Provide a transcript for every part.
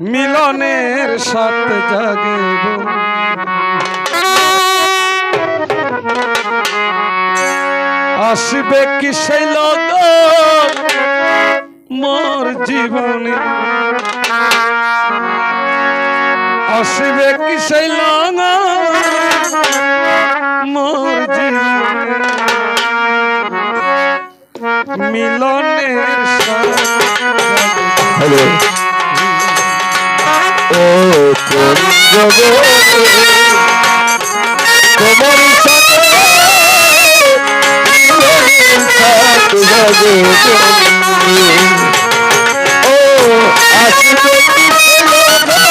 মিলনের সাথে জাগেব। আসবে কি সেই লোক মোর জীবনে? আসবে কি সেই লোক মোর জীবনে? মিলনের সাথে হ্যালো। ও তোমার সাথে। ও আসবে কি ছেলেরা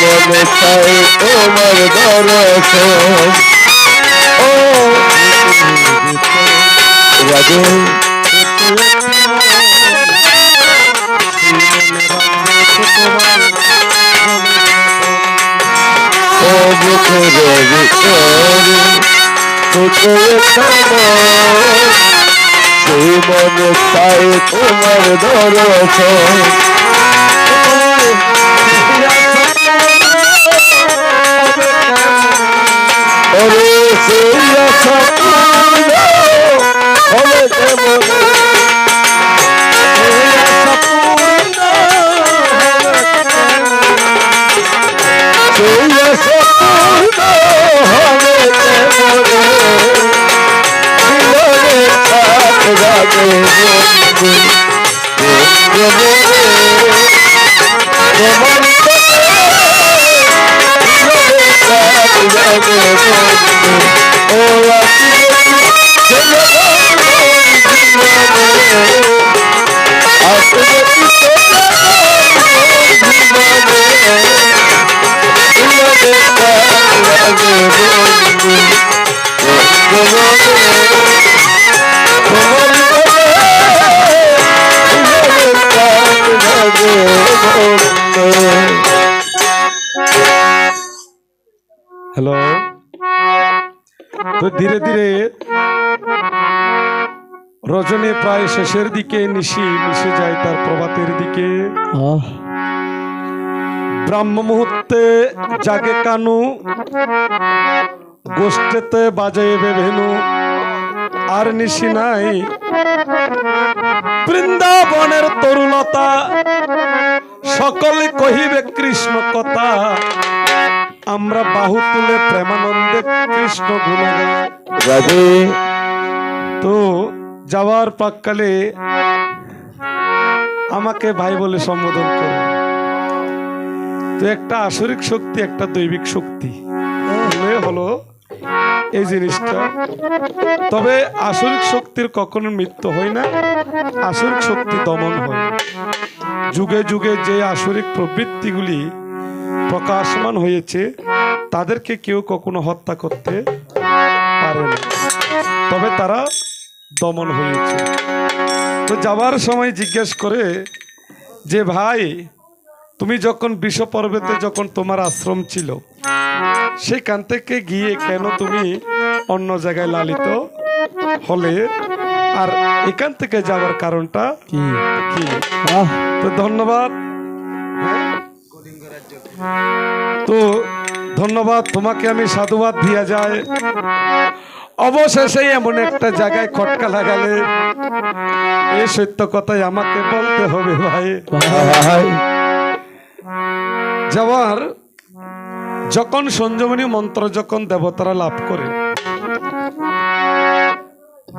মনে চাই তোমার দর্শন ও, রাজু, ও বুকের ভিতরে ফুটে সেই মনে চাই তোমার দর্শন ওরে সেই হ্যালো তো ধীরে ধীরে রজনী প্রায় শেষের দিকে নিশি মিশে যায় তার প্রভাতের দিকে। ব্রাহ্ম মুহূর্তে জাগে কানু গোষ্ঠেতে বাজাইবে ভেনু আর নিশি নাই। বৃন্দাবনের তরুলতা সকলে কহিবে কৃষ্ণ কথা। আমরা বাহু তুলে প্রেমানন্দে কৃষ্ণ রাধে। তো যাওয়ার পাককালে আমাকে ভাই বলে সম্বোধন করে তো একটা আসরিক শক্তি, একটা দৈবিক শক্তি। হলে এই জিনিসটা। তবে আসরিক শক্তির কখনো মৃত্যু হয় না, আসরিক শক্তি দমন হয়। যুগে যুগে যে আসরিক প্রবৃত্তিগুলি প্রকাশমান হয়েছে, তাদেরকে কেউ কখনো হত্যা করতে পারে না। তবে তারা দমন হয়েছে। তো যাওয়ার সময় জিজ্ঞেস করে যে, ভাই তুমি যখন বিশ্ব পর্বতে যখন তোমার আশ্রম ছিল সেখান থেকে গিয়ে কেন তুমি অন্য জায়গায় লালিত হলে? আর এখান থেকে যাওয়ার কারণটা কি? কি? তো ধন্যবাদ। তো ধন্যবাদ তোমাকে আমি সাধুবাদ দিয়া যায়। অবশেষে এমন একটা জায়গায় খটকা লাগালে। এই সত্য কথাই আমাকে বলতে হবে ভাই। ভাই। যাওয়ার যখন সঞ্জীবনী মন্ত্র যখন দেবতারা লাভ করে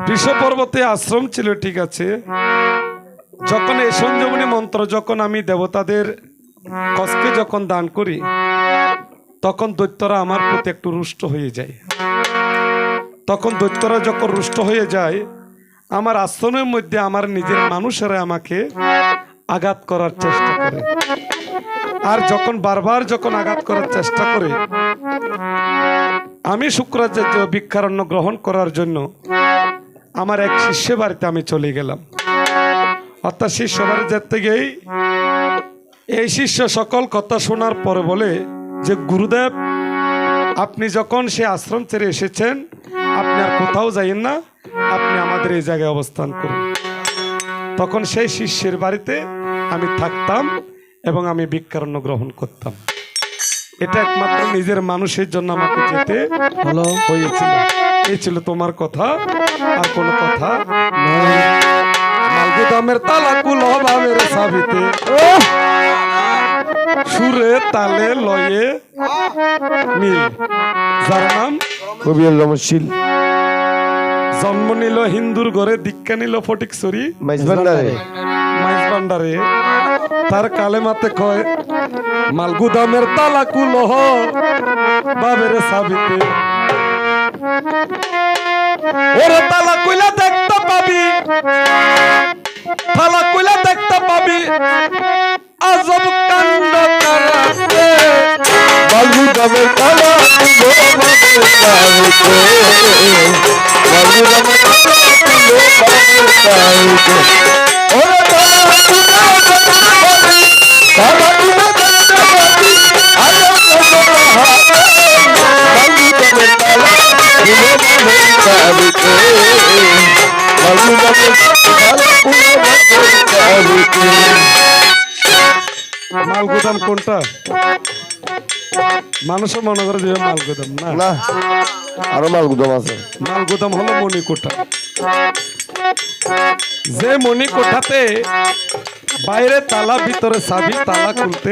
বিশ্ব পর্বতে আশ্রম ছিল, ঠিক আছে, যখন এই সঞ্জীবনী মন্ত্র যখন আমি দেবতাদের কষ্টে যখন দান করি, তখন দৈত্যরা আমার প্রতি একটু রুষ্ট হয়ে যায়। তখন দৈত্যরা যখন রুষ্ট হয়ে যায়, আমার আশ্রমের মধ্যে আমার নিজের মানুষেরা আমাকে আঘাত করার চেষ্টা করে। আর যখন বারবার যখন আঘাত করার চেষ্টা করে, আমি শুক্রাচার্য ভিক্ষারণ্য গ্রহণ করার জন্য আমার এক শিষ্য বাড়িতে আমি চলে গেলাম। অর্থাৎ শিষ্য বাড়ি যেতে গিয়েই এই শিষ্য সকল কথা শোনার পরে বলে যে, গুরুদেব, আপনি যখন সে আশ্রম ছেড়ে এসেছেন, আপনি আর কোথাও যাইয়েন না, আপনি আমাদের এই জায়গায় অবস্থান করুন। তখন সেই শিষ্যের বাড়িতে আমি থাকতাম। এবং আমি ভিক্ষারণ্য গ্রহণ করতাম। এটা একমাত্র নিজের মানুষের জন্য আমাকে যেতে ভালো হয়েছিল। এই ছিল তোমার কথা আর কোনো কথা মালগুদামের তালা কুল ভাবের সাবিতে। সুরে তালে লয়ে মিল যার নাম কবি রমশীল জন্ম নিল হিন্দুর ঘরে দীক্ষা নিল মাইজ ভান্ডারে মাইজ ভান্ডারে তার কালে মাতে কয় মালগুদামের তালা কুল বাবের সাবিতে। ওরে তালা কইলা দেখতে পাবি তালা কইলা দেখতে পাবি। মালগুদাম কোনটা মানুষও মনে করে যে মালগুদাম না? না আরও মাল গুদাম আছে। মালগুদাম হলো মণিকোঠা। যে মণিকোঠাতে বাইরে তালা ভিতরে চাবি তালা খুলতে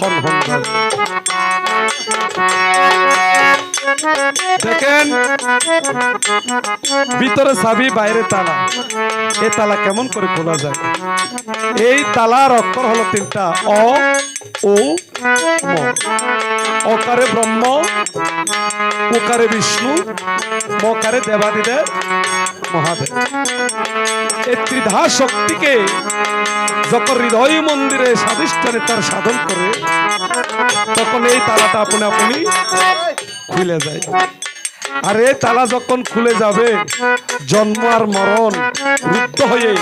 হন হন। দেখেন, ভিতরে চাবি, বাইরে তালা। এই তালা কেমন করে খোলা যায়? এই তালার অক্ষর হলো তিনটা অ ও অকারে ব্রহ্ম ওকারে বিষ্ণু, মকারে দেবাদিদেব, মহাদেব। এই ত্রিধা শক্তিকে যখন হৃদয় মন্দিরে স্বাধিষ্ঠানে তার সাধন করে, তখন এই তালাটা আপনি আপনি খুলে যায়। আর এই তালা যখন খুলে যাবে, জন্ম আর মরণ রুদ্ধ হয়ে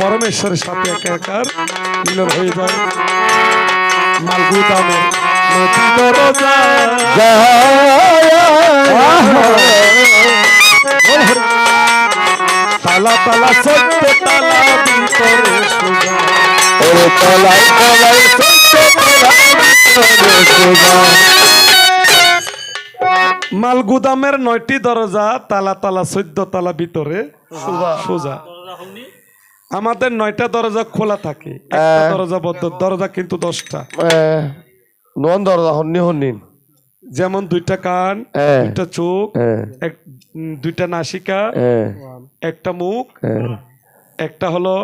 পরমেশ্বরের সাথে একাকার মিলন হয়ে যায়। মালগু দামে তালা তালা সত্য তালা ভিতরে সোজা। ওরে তলাই তলাই সত্য মাল গুদামের নয়টি দরজা তালা তালা চোদ্দ তালা ভিতরে। সোজা। আমাদের নয়টা দরজা খোলা থাকে। দরজা বদ্ধ দরজা কিন্তু দশটা। নন দরজা হন্নি হন্নিন যেমন দুইটা কান। দুইটা চোখ এক দুইটা নাসিকা একটা মুখ একটা হলো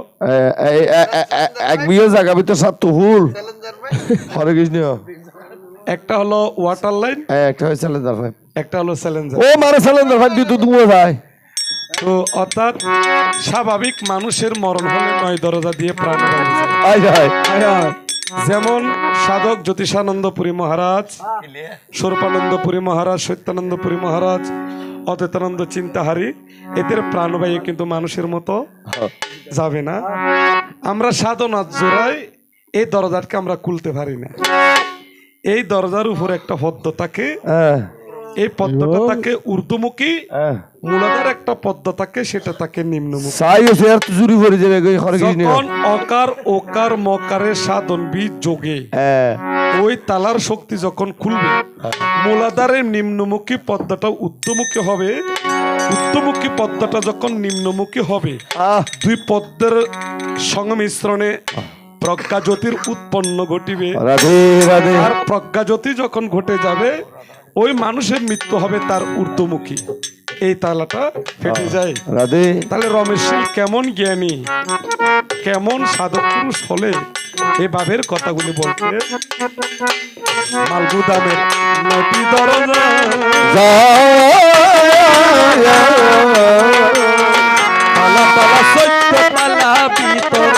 এক বিয়ে জায়গা ভিতর সাত তো হুল। হরে কৃষ্ণ। একটা হলো ওয়াটার লাইন একটা হয় ভাই। একটা হলো স্যালেঞ্জার ও মারে স্যালেন্ডার ভাই তো দুমো যায়। তো অর্থাৎ স্বাভাবিক মানুষের মরণ হলে নয় দরজা দিয়ে প্রাণ যেমন সাধক জ্যোতিষানন্দপুরী মহারাজ স্বরূপানন্দপুরী মহারাজ সত্যানন্দপুরী মহারাজ অদ্বৈতানন্দ চিন্তাহারি এদের প্রাণবায়ু কিন্তু মানুষের মতো যাবে না। আমরা সাধনার জোড়ায় এই দরজাটাকে আমরা খুলতে পারি না। এই দরজার উপর একটা হ্যাঁ। এই পদ্মটা থাকে ঊর্ধ্বমুখী হ্যাঁ। মূলাধার একটা পদ্ম থাকে সেটা থাকে নিম্নমুখী। সাই করে যাবে যখন অকার ওকার মকারের সাধন বীজ যোগে হ্যাঁ। ওই তালার শক্তি যখন খুলবে মূলাধারের নিম্নমুখী পদ্মাটা উত্তমুখী হবে উত্তমুখী পদ্মাটা যখন নিম্নমুখী হবে দুই পদ্মের সংমিশ্রণে প্রজ্ঞাজ্যোতির উৎপন্ন ঘটিবে। আর প্রজ্ঞাজ্যোতি যখন ঘটে যাবে ওই মানুষের মৃত্যু হবে তার ঊর্ধ্বমুখী। এই তালাটা ফেটে যায়। রাধে। তাহলে রমেশশীল কেমন জ্ঞানী কেমন সাধক পুরুষ হলে এ বাবের কথাগুলি বলতে মালগু দামের নটি দরজা। তালা তালা সত্য তালা ভিতরে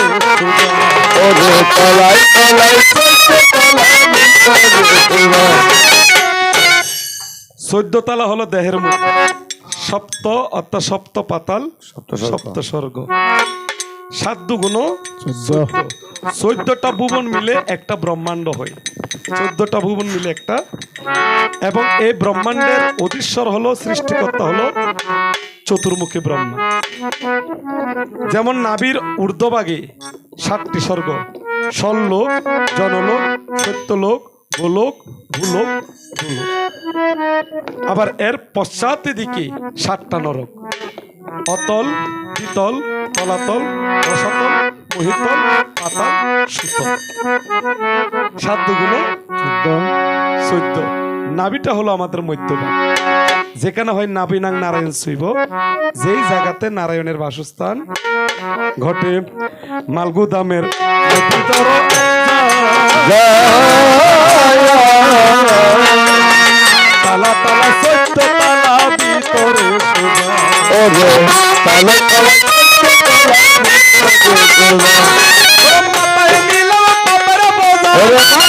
তলাই চোদ্দ তালা হলো দেহের মুখ সপ্ত অর্থাৎ সপ্ত পাতাল সপ্ত স্বর্গ। সাত দুগুণ চোদ্দটা ভুবন মিলে একটা ব্রহ্মাণ্ড হয়। চোদ্দটা ভুবন মিলে একটা। এবং এই ব্রহ্মাণ্ডের অধীশ্বর হলো সৃষ্টিকর্তা হলো চতুর্মুখী ব্রহ্মা। যেমন নাবির ঊর্ধ্বভাগে সাতটি স্বর্গ স্বর্লোক জনলোক সত্যলোক গোলোক ভূলোক আবার এর পশ্চাতে দিকে সাতটা নরক। অতল, দ্বিতল, তলাতল রসাতল মহিতল পাতা সুতল সাধ্যগুলো চোদ্দ। নাভিটা হলো আমাদের মধ্যভাগ। যেখানে হয় নাবিনাং নারায়ণ শৈব যেই জায়গাতে নারায়ণের বাসস্থান ঘটে মালগুদামের নদীতর তালা ওরে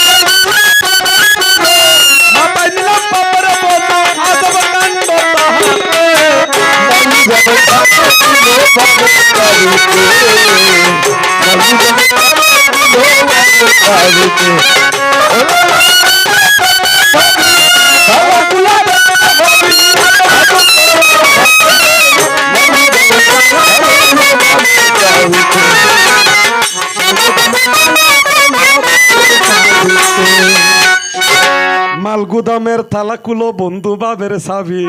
মালগুদামের থালাকুলো বন্ধু বাবের সাবি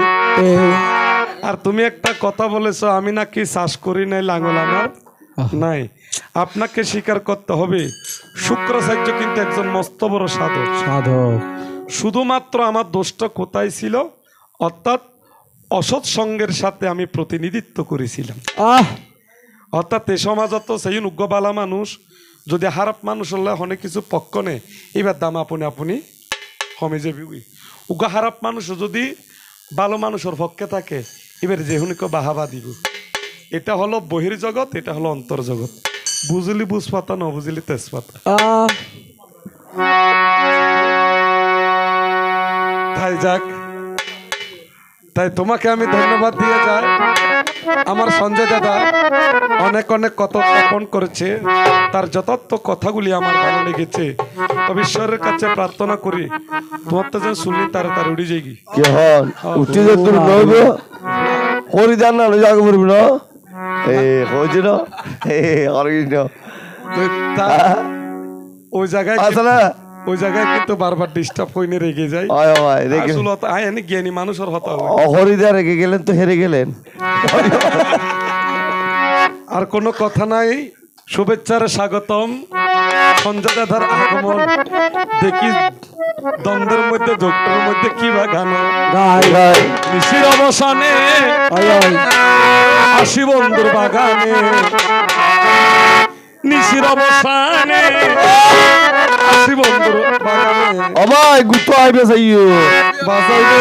আর তুমি একটা কথা বলেছ আমি নাকি চাষ করি নাই লাঙল আমার? নাই। আপনাকে স্বীকার করতে হবে শুক্রাচার্য কিন্তু একজন মস্ত বড় সাধক। সাধক। শুধুমাত্র আমার দোষটা কোথায় ছিল? অর্থাৎ অসৎ সঙ্গের সাথে আমি প্রতিনিধিত্ব করেছিলাম। আহ! অর্থাৎ এ সমাজত সেই উগ্রবালা মানুষ যদি হারাপ মানুষ হলে অনেক কিছু পক্ষ নেই এবার দাম আপনি আপনি কমে যাবি উগ্র হারাপ মানুষ যদি ভালো মানুষের পক্ষে থাকে এবার যেহুনিকে বাহাবা দিব। এটা হলো বহির জগৎ এটা হলো অন্তর জগৎ। বুঝলি বুঝপাতা ন বুঝলি তেজপাতা। তাই যাক। তাই তোমাকে আমি ধন্যবাদ দিয়ে যাই। আমার সঞ্জয় দাদা অনেক অনেক কথা উত্থাপন করেছে। তার যথার্থ কথাগুলি আমার ভালো লেগেছে। তবে ঈশ্বরের কাছে প্রার্থনা করি তোমার তো যেন শুনলি তার তার উড়ি যাই কি উঠি যে তোর নইব করি জান না যাগ পড়বি না? এ না? এ অরগিস ওই জায়গায় না ওই জায়গায় কিন্তু বারবার ডিস্টার্ব হইনে রেগে যায় আয় ভাই রেখে আসলে আয় এনে জ্ঞানী মানুষের হতা হবে হরিদা রেখে গেলেন তো হেরে গেলেন। আর কোনো কথা নাই। শুভেচ্ছার স্বাগতম। সঞ্জয় দাদার আগমন। দেখি দ্বন্দ্বের মধ্যে যোগটার মধ্যে কি বা গান নিশির অবসানে আসি বন্ধুর বাগানে। নিশির অবসানে আসি বাগানে অবাই গুতো আইবে সাইও বাজাইবে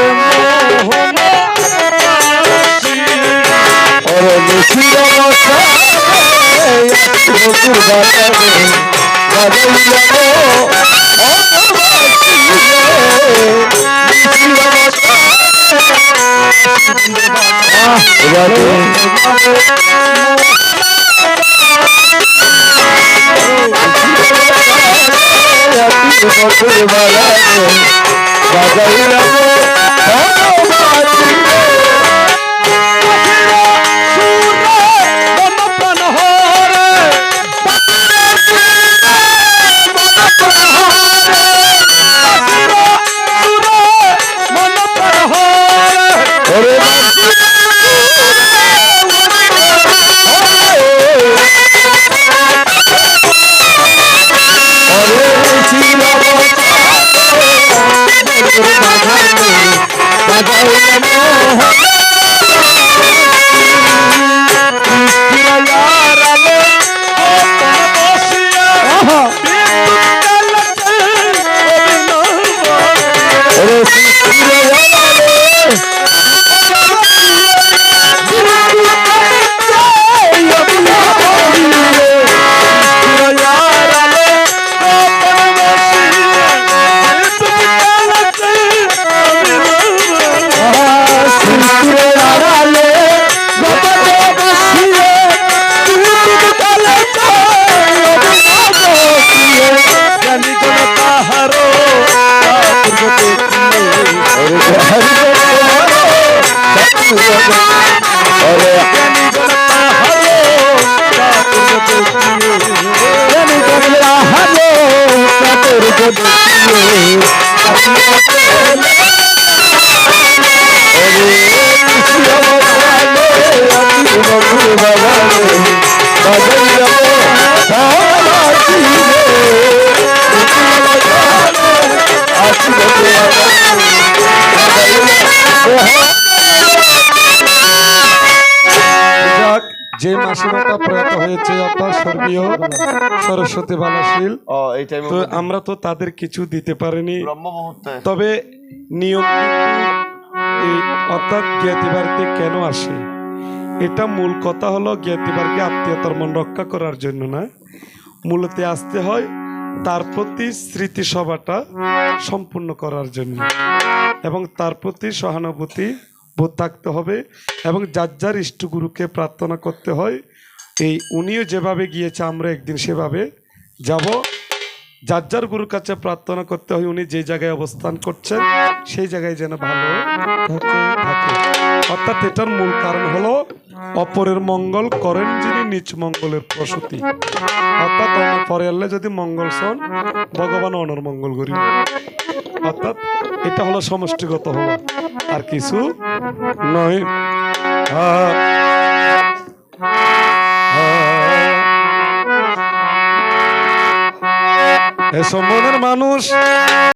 ওরে নিশির অবস্থা বকুর বাজারে বাজাই যাব বাজাই যাব মন প্রয়াত হয়েছে অর্থাৎ স্বর্গীয় সরস্বতী বালাশীল। তো আমরা তো তাদের কিছু দিতে পারিনি। তবে নিয়ম অর্থাৎ জ্ঞাতি বাড়িতে কেন আসে? এটা মূল কথা হলো জ্ঞাতি বাড়িকে আত্মীয়তার মন রক্ষা করার জন্য না। মূলত আসতে হয় তার প্রতি স্মৃতি সভাটা সম্পূর্ণ করার জন্য। এবং তার প্রতি সহানুভূতি বোধ থাকতে হবে এবং যার যার ইষ্টগুরুকে প্রার্থনা করতে হয় এই উনিও যেভাবে গিয়েছে, আমরা একদিন সেভাবে যাব। যার যার গুরুর কাছে প্রার্থনা করতে হয়, উনি যে জায়গায় অবস্থান করছেন, সেই জায়গায় যেন ভালো থাকে অর্থাৎ এটার মূল কারণ হলো, অপরের মঙ্গল করেন যিনি নিজ মঙ্গলের প্রসূতি। অর্থাৎ পরে আনলে যদি মঙ্গল সন, ভগবান অনর মঙ্গল করি। অর্থাৎ এটা হলো সমষ্টিগত হলো। আর কিছু নয়। আহ, আহ, এ সম্মানের মানুষ।